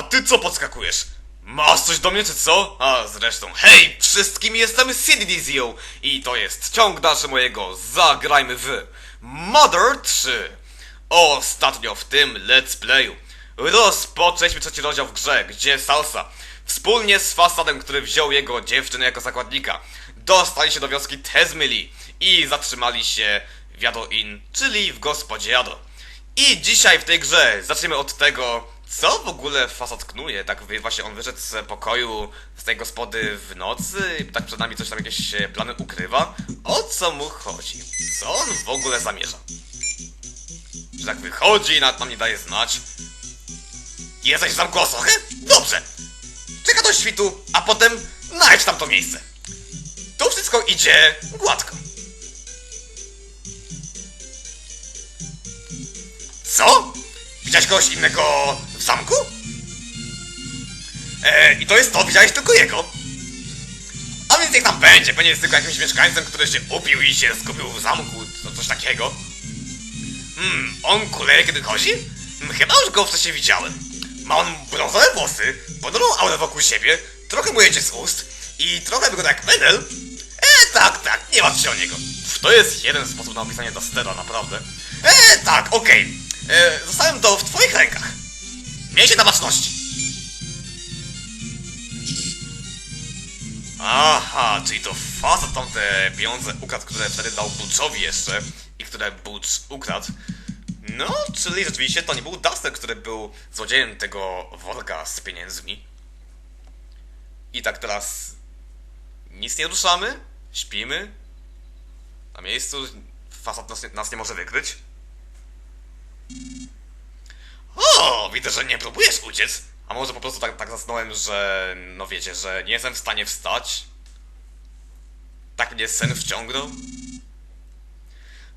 A ty co podskakujesz? Masz coś do mnie czy co? A zresztą, hej wszystkim, jestem CDDZO i to jest ciąg dalszy mojego Zagrajmy w Mother 3. Ostatnio w tym let's playu rozpoczęliśmy trzeci rozdział w grze, gdzie Salsa wspólnie z Fasadem, który wziął jego dziewczynę jako zakładnika, dostali się do wioski Tezmyli i zatrzymali się w Jado Inn, czyli w gospodzie Jado. I dzisiaj w tej grze zaczniemy od tego, co w ogóle Fasad knuje. Tak właśnie on wyszedł z pokoju z tej gospody w nocy, i tak przed nami coś tam jakieś e, plany ukrywa. O co mu chodzi? Co on w ogóle zamierza? Że tak wychodzi i nawet nam nie daje znać. Jesteś zamku Osochy? Dobrze! Czeka do świtu, a potem najdź tam to miejsce. Tu wszystko idzie gładko. Co? Widziałeś kogoś innego w zamku? E, I to jest to, widziałeś tylko jego. A więc jak tam będzie, pewnie jest tylko jakimś mieszkańcem, który się upił i się skupił w zamku, to coś takiego. Hmm, on kuleje kiedy chodzi? Hmm, chyba już go wcześniej widziałem. Ma on brązowe włosy, podobną aurę wokół siebie, trochę mu jedzie z ust i trochę wygląda jak Medel. E, tak, tak, nie martw się o niego. Pff, To jest jeden sposób na opisanie Dustera, naprawdę. E, tak, okej. E, Zostawiam to w twoich rękach. Miej się na baczności. Aha, czyli to Fasad tam te pieniądze ukradł, które wtedy dał Butchowi jeszcze i które Butch ukradł. No, czyli rzeczywiście to nie był Duster, który był złodziejem tego worka z pieniędzmi. I tak teraz nic nie ruszamy, śpimy. Na miejscu Fasad nas, nie- nas nie może wykryć. O, widzę, że nie próbujesz uciec. A może po prostu tak, tak zasnąłem, że no wiecie, że nie jestem w stanie wstać. Tak mnie sen wciągnął.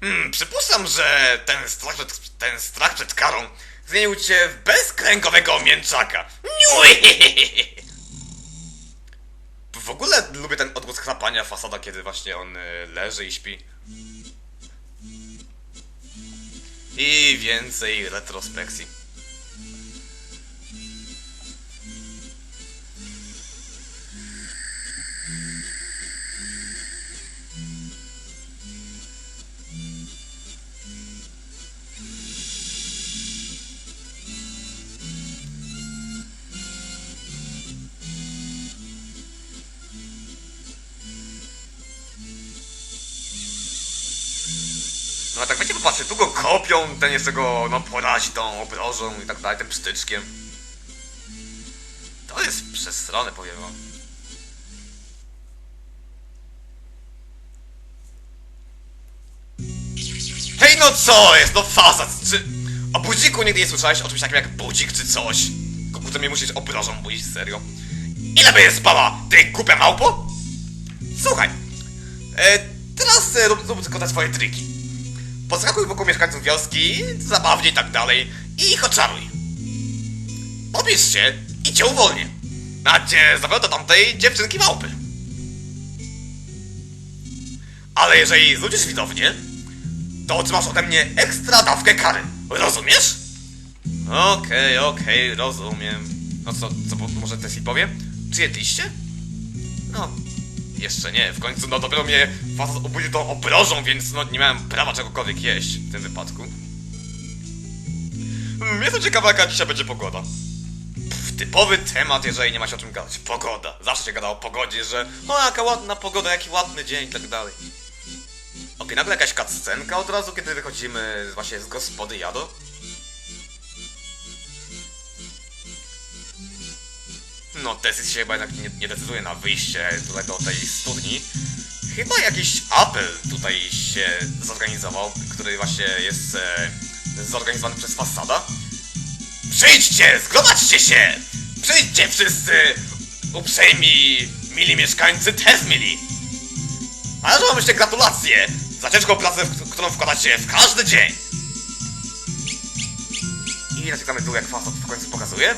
Hmm, przypuszczam, że ten strach przed, ten strach przed karą zmienił cię w bezkręgowego mięczaka. Niui! W ogóle lubię ten odgłos chrapania fasada, kiedy właśnie on y, leży i śpi. I więcej retrospekcji. Tu go kopią, ten jeszcze go, no, porazi tą obrożą i tak dalej, tym psztyczkiem. To jest przesrane, powiem wam. Hej, no co jest, no fasad, czy... O budziku nigdy nie słyszałeś o czymś takim jak budzik czy coś? Komputer mnie musisz obrożą budzić, serio. Ile by spała, ty kupia małpo? Słuchaj, e, teraz e, rób, rób tylko te swoje triki. Podskakuj wokół mieszkańców wioski, zabawnie i tak dalej i ich oczaruj. Pobierz się i cię uwolnię. A cię zawiodę tamtej dziewczynki małpy. Ale jeżeli zludzisz widownię, to otrzymasz ode mnie ekstra dawkę kary. Rozumiesz? Okej, okej, rozumiem. No co, co może Tesli powie? Czy jedliście? No, jeszcze nie, w końcu no dopiero mnie facet obudził tą obrożą, więc no nie miałem prawa czegokolwiek jeść w tym wypadku. Hmm, Jestem ciekawa jaka dzisiaj będzie pogoda. Pff, typowy temat, jeżeli nie ma się o czym gadać. Pogoda. Zawsze się gada o pogodzie, że o jaka ładna pogoda, jaki ładny dzień i tak dalej. Okej, nagle jakaś cutscenka od razu, kiedy wychodzimy właśnie z gospody Jado. No, Tesis się chyba jednak nie, nie decyduje na wyjście tutaj do tej studni. Chyba jakiś apel tutaj się zorganizował, który właśnie jest e, zorganizowany przez Fasada. Przyjdźcie, zgromadźcie się! Przyjdźcie wszyscy! Uprzejmi, mili mieszkańcy Tezmili! Należą wam się gratulacje za ciężką pracę, którą wkładacie w każdy dzień! I naciskamy tu, jak Fasad w końcu pokazuje.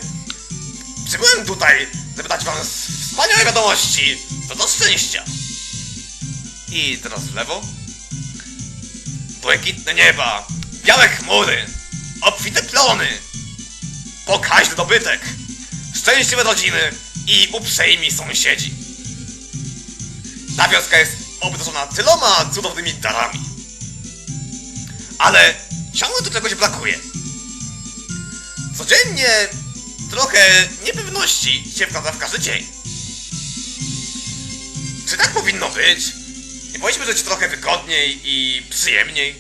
Przybyłem tutaj, żeby dać wam wspaniałe wiadomości, to do szczęścia. I teraz w lewo. Błękitne nieba, białe chmury, obfite plony, pokaźny dobytek, szczęśliwe rodziny i uprzejmi sąsiedzi. Ta wioska jest obdarzona tyloma cudownymi darami. Ale ciągle tu czegoś brakuje. Codziennie trochę niepewności się wkłada w każdy dzień. Czy tak powinno być? Nie powinniśmy żyć trochę wygodniej i przyjemniej?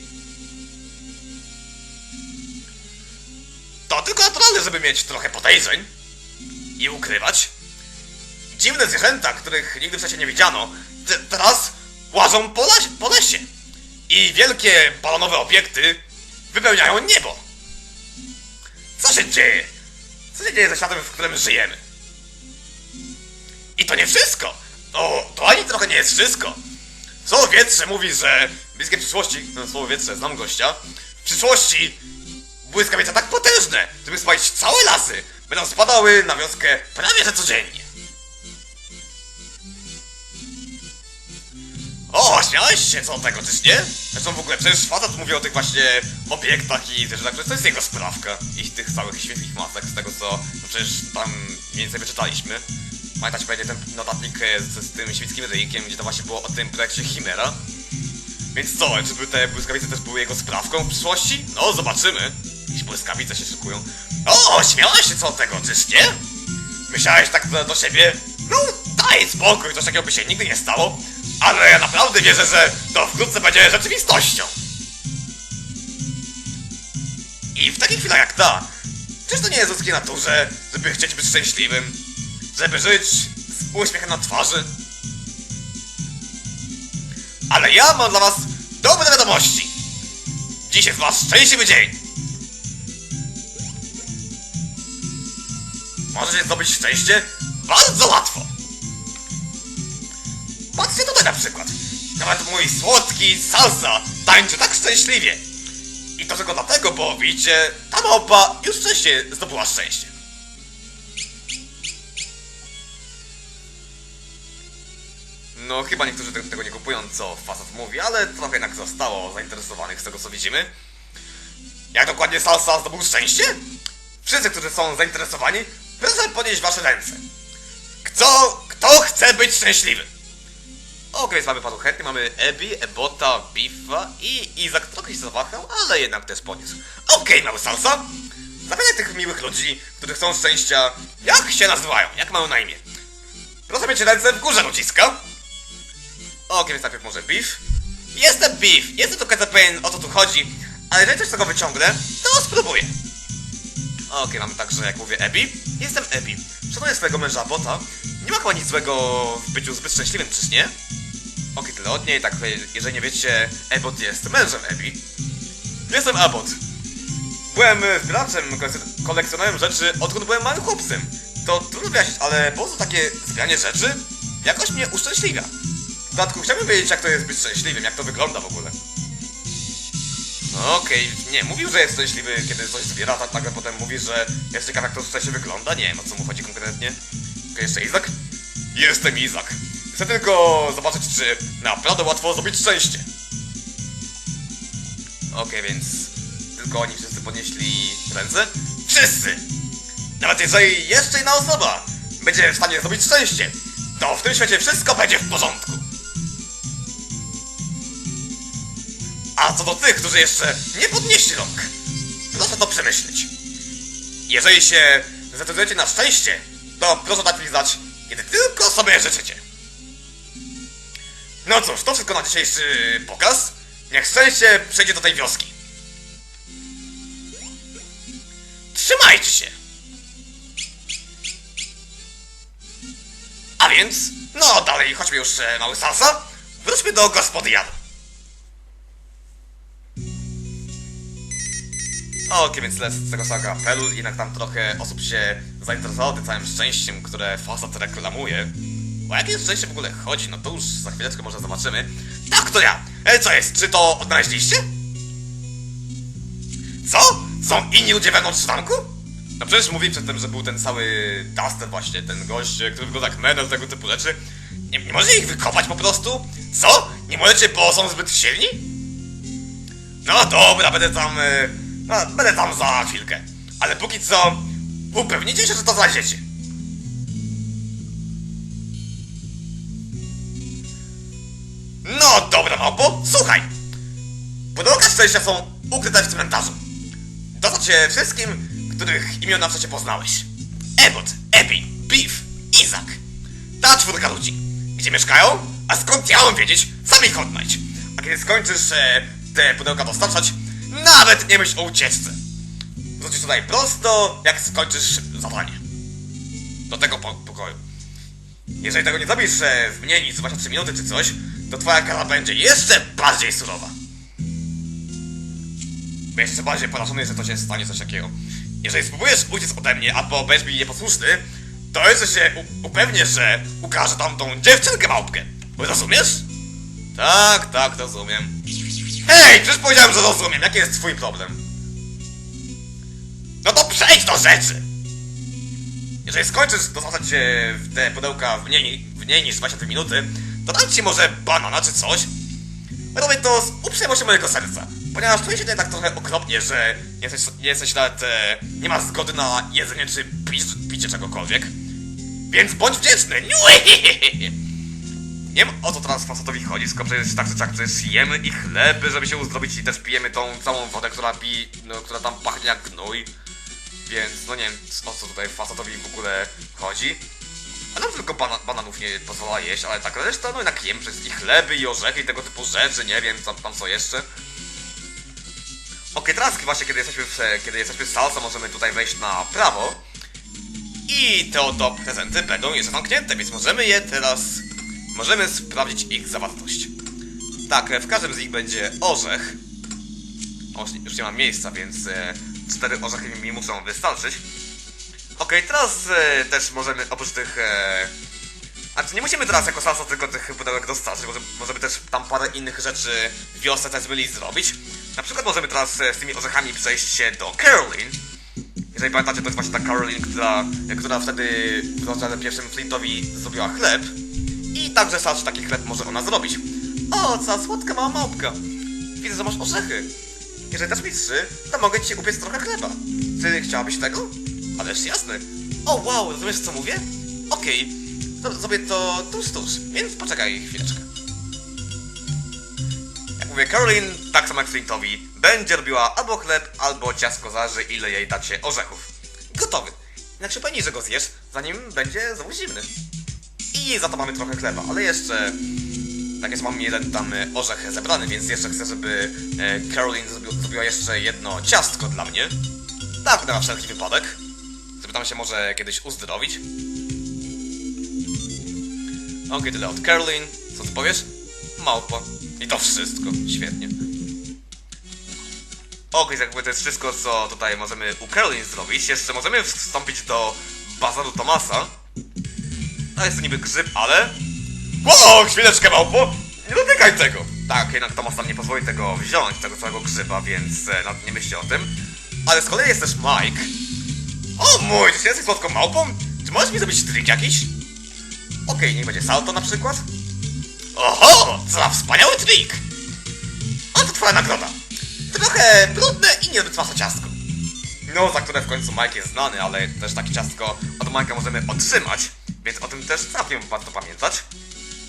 To tylko naturalne, żeby mieć trochę podejrzeń i ukrywać. Dziwne zwierzęta, których nigdy wcześniej nie widziano, te- teraz łażą po, lesie, po lesie. I wielkie balonowe obiekty wypełniają niebo. Co się dzieje? Co się dzieje ze światem, w którym żyjemy? I to nie wszystko! To, to ani trochę nie jest wszystko. Słowo wietrze mówi, że w bliskiej przyszłości, no, słowo wietrze, znam gościa, w przyszłości błyskawice tak potężne, żeby spalić całe lasy, będą spadały na wioskę prawie że codziennie. O, śmiałeś się co tego, czyż nie? Zresztą w ogóle przecież facet mówi o tych właśnie obiektach i zwierzętach, że to jest jego sprawka. I tych całych świętych masach, z tego co no przecież tam mniej więcej wyczytaliśmy. Pamiętacie pewnie ten notatnik e, z, z tym świeckim ryjkiem, gdzie to właśnie było o tym projekcie Chimera? Więc co, czy te błyskawice też były jego sprawką w przyszłości? No, zobaczymy. Jakieś błyskawice się szykują. O, śmiałeś się co tego, czyż nie? Myślałeś tak do, do siebie? No, daj spokój, coś takiego by się nigdy nie stało. Ale ja naprawdę wierzę, że to wkrótce będzie rzeczywistością. I w takich chwilach jak ta, czyż to nie jest ludzkiej naturze, żeby chcieć być szczęśliwym? Żeby żyć z uśmiechem na twarzy? Ale ja mam dla was dobre wiadomości. Dziś jest wasz szczęśliwy dzień. Możecie zdobyć szczęście bardzo łatwo. Na przykład. Nawet mój słodki salsa tańczy tak szczęśliwie. I to tylko dlatego, bo widzicie, ta małpa już wcześniej zdobyła szczęście. No, chyba niektórzy te- tego nie kupują, co facet mówi, ale trochę jednak zostało zainteresowanych z tego, co widzimy. Jak dokładnie Salsa zdobył szczęście? Wszyscy, którzy są zainteresowani, proszę podnieść wasze ręce. Kto, kto chce być szczęśliwy? Okej, więc mamy paru chętnych, mamy Ebi, Ebota, Biffa i Izak trochę się zawahał, ale jednak też podniósł. Okej, mały Salsa. Zapytaj tych miłych ludzi, którzy chcą szczęścia, jak się nazywają, jak mają na imię. Proszę mieć ręce w górze ludziska. Okej, więc najpierw może Beef. Jestem Beef, jestem do końca pewien o co tu chodzi, ale jeżeli coś z tego wyciągnę, to spróbuję. Okej, mamy także, jak mówię, Ebi. Jestem Ebi. Szanuję swojego męża Bota. Nie ma chyba nic złego w byciu zbyt szczęśliwym, czyż nie? Okej, tyle od niej, tak, jeżeli nie wiecie, Ebot jest mężem Ebi. Jestem Abot. Byłem e, zbieraczem, kolekcjon- kolekcjonerem rzeczy, odkąd byłem małym chłopcem. To trudno wyjaśnić, ale po co takie zbieranie rzeczy jakoś mnie uszczęśliwia. W dodatku chciałbym wiedzieć, jak to jest być szczęśliwym, jak to wygląda w ogóle. No okej, nie, mówił, że jest szczęśliwy, kiedy coś zbiera, tak nagle potem mówi, że jest ciekaw, jak to szczęście wygląda. Nie wiem, o co mu chodzi konkretnie. Okej, jeszcze Izak? Jestem Izak. Chcę tylko zobaczyć, czy naprawdę łatwo zrobić szczęście. Okej, więc tylko oni wszyscy podnieśli ręce? Wszyscy! Nawet jeżeli jeszcze jedna osoba będzie w stanie zrobić szczęście, to w tym świecie wszystko będzie w porządku. A co do tych, którzy jeszcze nie podnieśli rąk, proszę to przemyśleć. Jeżeli się zdecydujecie na szczęście, to proszę dać mi znać, kiedy tylko sobie życzycie. No cóż, to wszystko na dzisiejszy pokaz. Niech szczęście przejdzie do tej wioski. Trzymajcie się! A więc, no dalej, chodźmy już, e, mały salsa. Wróćmy do gospody Jadu. Okej, więc lecę z tego samego apelu, jednak tam trochę osób się zainteresowało tym całym szczęściem, które Fasad reklamuje. O jakie szczęście w ogóle chodzi, no to już za chwileczkę może zobaczymy. Tak, to ja! E, co jest, czy to odnaleźliście? Co? Są inni ludzie wewnątrz zamku? No przecież mówi przedtem, że był ten cały Duster właśnie, ten gość, który wygląda jak menel, tego typu rzeczy. Nie, nie możecie ich wykopać po prostu? Co? Nie możecie, bo są zbyt silni? No dobra, będę tam. e, No, będę tam za chwilkę. Ale póki co, upewnijcie się, że to znajdziecie. Małpo, słuchaj! Pudełka szczęścia są ukryte w cmentarzu. Dostać się wszystkim, których imiona przecie poznałeś. Ebot, Epi, Beef, Izak. Ta czwórka ludzi. Gdzie mieszkają? A skąd ja mam wiedzieć? Sam ich odnajdź. A kiedy skończysz e, te pudełka dostarczać, nawet nie myśl o ucieczce. Wrócisz tutaj prosto, jak skończysz zadanie. Do tego po pokoju. Jeżeli tego nie zrobisz e, w mniej niż 23 minuty czy coś, to twoja kara będzie jeszcze bardziej surowa. Jeszcze bardziej porażony, że to się stanie coś takiego. Jeżeli spróbujesz uciec ode mnie, albo będziesz mi nieposłuszny, to jeszcze się upewnię, że ukażę tam tą dziewczynkę małpkę. Rozumiesz? Tak, tak, rozumiem. Hej, przecież powiedziałem, że rozumiem. Jaki jest twój problem? No to przejdź do rzeczy! Jeżeli skończysz dostać się w te pudełka w mniej, w mniej niż 22 minuty, to ci może banana czy coś. Robię to z uprzejmością mojego serca, ponieważ czuję się tutaj tak trochę okropnie, że nie jesteś, nie jesteś nawet, e, nie masz zgody na jedzenie czy picie, picie czegokolwiek. Więc bądź wdzięczny! Nie wiem o co teraz facetowi chodzi, skoro przecież tak czy tak przecież jemy i chleby, żeby się uzdrowić i też pijemy tą całą wodę, która pi, no, która tam pachnie jak gnój. Więc no nie wiem o co tutaj facetowi w ogóle chodzi. Nam tylko bana bananów nie pozwala jeść, ale tak reszta no jednak jem przez i chleby i orzechy i tego typu rzeczy, nie wiem tam, tam co jeszcze. Okej, teraz właśnie kiedy jesteśmy w, kiedy jesteśmy w salce możemy tutaj wejść na prawo. I te oto prezenty będą jeszcze zamknięte, więc możemy je teraz... Możemy sprawdzić ich zawartość. Tak, w każdym z nich będzie orzech. O, już nie mam miejsca, więc e, cztery orzechy mi muszą wystarczyć. Okej, teraz e, też możemy oprócz tych... E, a czy nie musimy teraz jako salsa tylko tych pudełek dostarczyć, może, możemy też tam parę innych rzeczy wiosce też byli zrobić. Na przykład możemy teraz e, z tymi orzechami przejść się do Caroline. Jeżeli pamiętacie, to jest właśnie ta Caroline, która, która wtedy w rozdziale pierwszym Flintowi zrobiła chleb. I także sam taki chleb może ona zrobić. O, co słodka mała małpka. Widzę, że masz orzechy. Jeżeli dasz mi trzy, to mogę ci upiec trochę chleba. Czy chciałabyś tego? Ależ jasne. O, wow, rozumiesz co mówię? Okej, to zrobię to tuż, tuż, więc poczekaj chwileczkę. Jak mówię, Caroline, tak samo jak Flintowi, będzie robiła albo chleb, albo ciastko zaży, ile jej dacie orzechów. Gotowy. Inaczej pani, że go zjesz, zanim będzie znowu zimny. I za to mamy trochę chleba, ale jeszcze... Tak jest, mam jeden tam e, orzech zebrany, więc jeszcze chcę, żeby e, Caroline zrobi, zrobiła jeszcze jedno ciastko dla mnie. Tak, na wszelki wypadek. Tam się może kiedyś uzdrowić. Okej, tyle od Caroline. Co ty powiesz? Małpa. I to wszystko. Świetnie. Okej, jakby to jest wszystko, co tutaj możemy u Caroline zrobić. Jeszcze możemy wstąpić do bazaru Tomasa. A jest to niby grzyb, ale... O, chwileczkę, małpo! Nie dotykaj tego! Tak, jednak Tomas nam nie pozwoli tego wziąć, tego całego grzyba, więc e, nawet nie myślcie o tym. Ale z kolei jest też Mike. O mój, czy jesteś słodką małpą? Czy możesz mi zrobić trik jakiś? Okej, niech będzie salto na przykład. Oho, co za wspaniały trik! Oto twoja nagroda. Trochę brudne i niezbyt masa ciastko. No, za które w końcu Mike jest znany, ale też takie ciastko od Mike'a możemy otrzymać, więc o tym też całkiem warto pamiętać.